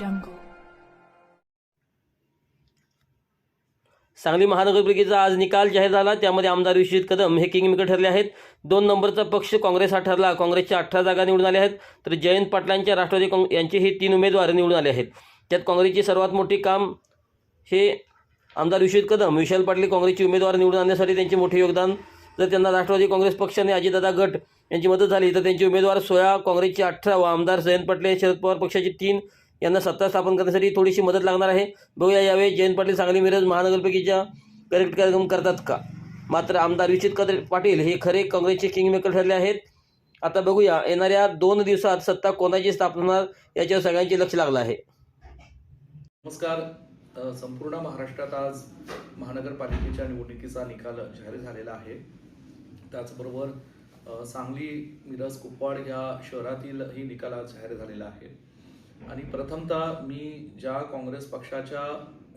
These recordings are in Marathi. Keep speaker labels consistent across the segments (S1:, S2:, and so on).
S1: jungle.
S2: सांगली महानगरपालिकेचा आज निकाल जाहीर झाला. त्यामध्ये आमदार विश्वजित कदम हे किंगमेकर ठरले आहेत. दोन नंबरचा पक्ष काँग्रेस हा ठरला. काँग्रेसच्या अठरा जागा निवडून आल्या आहेत. तर जयंत पाटलांच्या राष्ट्रवादी काँग यांचेही तीन उमेदवार निवडून आले आहेत. त्यात काँग्रेसचे सर्वात मोठे काम हे आमदार विश्वजित कदम विशाल पाटील काँग्रेसचे उमेदवार निवडून आणण्यासाठी त्यांचे मोठे योगदान. जर त्यांना राष्ट्रवादी काँग्रेस पक्षाने अजितदादा गट यांची मदत झाली तर त्यांचे उमेदवार सोळा काँग्रेसचे अठरा व आमदार जयंत पाटले शरद पवार पक्षाचे तीन यांना सत्ता स्थापन करण्यासाठी थोडीशी मदत लागणार आहे. बघूया यावेळी जयंत पाटील सांगली मिरज महानगरपालिकेच्या करेक्ट कार्यक्रम करतात का? मात्र आमदार विचित कदर पाटील हे खरे काँग्रेसचे किंगमेकर ठरले आहेत. आता बघूया येणाऱ्या दोन दिवसात सत्ता कोणाची स्थापना होणार याच्यावर सगळ्यांचे लक्ष लागलं आहे.
S3: नमस्कार. संपूर्ण महाराष्ट्रात आज महानगरपालिकेच्या निवडणुकीचा निकाल जाहीर झालेला आहे. त्याचबरोबर सांगली मिरज कुपवाड या शहरातील ही निकाल आज जाहीर झालेला आहे. आणि प्रथमतः मी ज्या काँग्रेस पक्षाच्या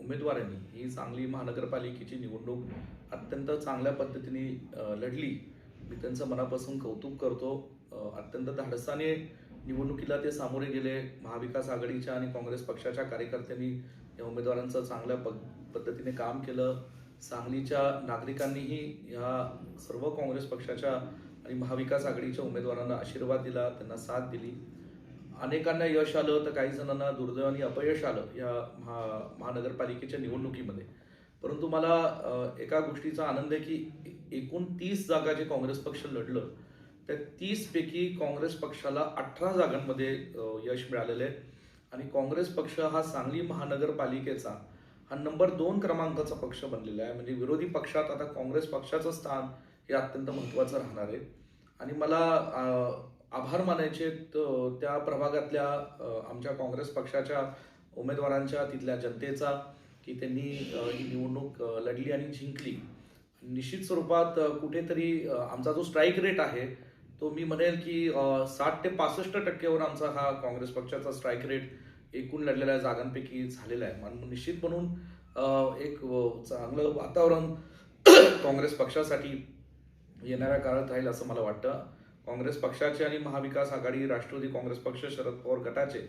S3: उमेदवारांनी ही सांगली महानगरपालिकेची निवडणूक अत्यंत चांगल्या पद्धतीने लढली मी त्यांचं मनापासून कौतुक करतो. अत्यंत धाडसाने निवडणुकीला ते सामोरे गेले. महाविकास आघाडीच्या आणि काँग्रेस पक्षाच्या कार्यकर्त्यांनी या उमेदवारांचं चांगल्या प पद्धतीने काम केलं. सांगलीच्या नागरिकांनीही ह्या सर्व काँग्रेस पक्षाच्या आणि महाविकास आघाडीच्या उमेदवारांना आशीर्वाद दिला त्यांना साथ दिली. अनेकांना यश आलं तर काही जणांना दुर्दैवाने अपयश आलं या महा महानगरपालिकेच्या निवडणुकीमध्ये. परंतु मला एका गोष्टीचा आनंद आहे की एकूण तीस जागा जे काँग्रेस पक्ष लढलं त्या तीसपैकी काँग्रेस पक्षाला अठरा जागांमध्ये यश मिळालेलं आहे. आणि काँग्रेस पक्ष हा सांगली महानगरपालिकेचा हा नंबर दोन क्रमांकाचा पक्ष बनलेला आहे. म्हणजे विरोधी पक्षात आता काँग्रेस पक्षाचं स्थान हे अत्यंत महत्त्वाचं राहणार आहे. आणि मला आभार मानायचे त्या प्रभागातल्या आमच्या काँग्रेस पक्षाच्या उमेदवारांच्या तिथल्या जनतेचा की त्यांनी ही निवडणूक लढली आणि जिंकली. निश्चित स्वरूपात कुठेतरी आमचा जो स्ट्राईक रेट आहे तो मी म्हणेल की साठ ते पासष्ट टक्क्यावर आमचा हा काँग्रेस पक्षाचा स्ट्राईक रेट एकूण लढलेल्या जागांपैकी झालेला आहे. म्हणून निश्चित म्हणून एक चांगलं वातावरण काँग्रेस पक्षासाठी येणाऱ्या काळात राहील असं मला वाटतं. काँग्रेस पक्षाचे आणि महाविकास आघाडी राष्ट्रवादी काँग्रेस पक्ष शरद पवार गटाचे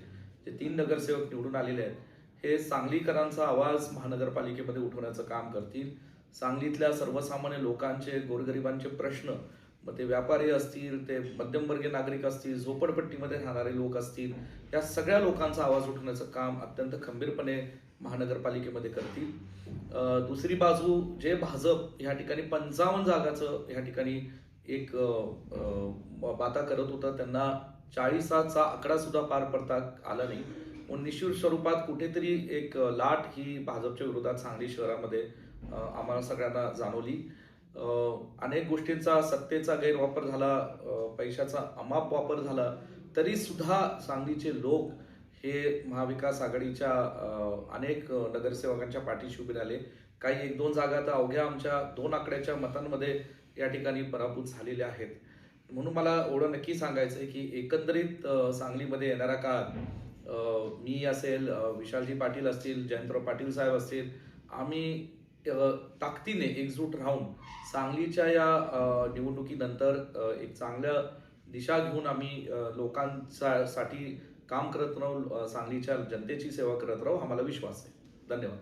S3: जे तीन नगरसेवक निवडून आलेले आहेत हे सांगलीकरांचा आवाज महानगरपालिकेमध्ये उठवण्याचं काम करतील. सांगलीतल्या सर्वसामान्य लोकांचे गोरगरिबांचे प्रश्न मग ते व्यापारी असतील ते मध्यमवर्गीय नागरिक असतील झोपडपट्टीमध्ये राहणारे लोक असतील या सगळ्या लोकांचा आवाज उठवण्याचं काम अत्यंत खंबीरपणे महानगरपालिकेमध्ये करतील. दुसरी बाजू जे भाजप ह्या ठिकाणी पंचावन्न जागाचं ह्या ठिकाणी एक बाता करत होता. त्यांना चाळीसाचा आकडा सुद्धा पार पडता आला नाही. पण निश्चित स्वरूपात कुठेतरी एक लाट ही भाजपच्या विरोधात सांगली शहरामध्ये आम्हाला सगळ्यांना जाणवली. अनेक गोष्टींचा सत्तेचा गैरवापर झाला पैशाचा अमाप वापर झाला. तरी सुद्धा सांगलीचे लोक हे महाविकास आघाडीच्या अनेक नगरसेवकांच्या पाठीशी उभे राहिले. काही एक दोन जागा तर अवघ्या आमच्या दोन आकड्याच्या मतांमध्ये या ठिकाणी पराभूत झालेल्या आहेत. म्हणून मला एवढं नक्की सांगायचं आहे की एकंदरीत सांगलीमध्ये येणाऱ्या काळात मी असेल विशालजी पाटील असतील जयंतराव पाटील साहेब असतील आम्ही ताकदीने एकजूट राहून सांगलीच्या या निवडणुकीनंतर एक चांगल्या दिशा घेऊन आम्ही लोकांचा साठी काम करत राहू सांगलीच्या जनतेची सेवा करत राहू आम्हाला विश्वास आहे. धन्यवाद.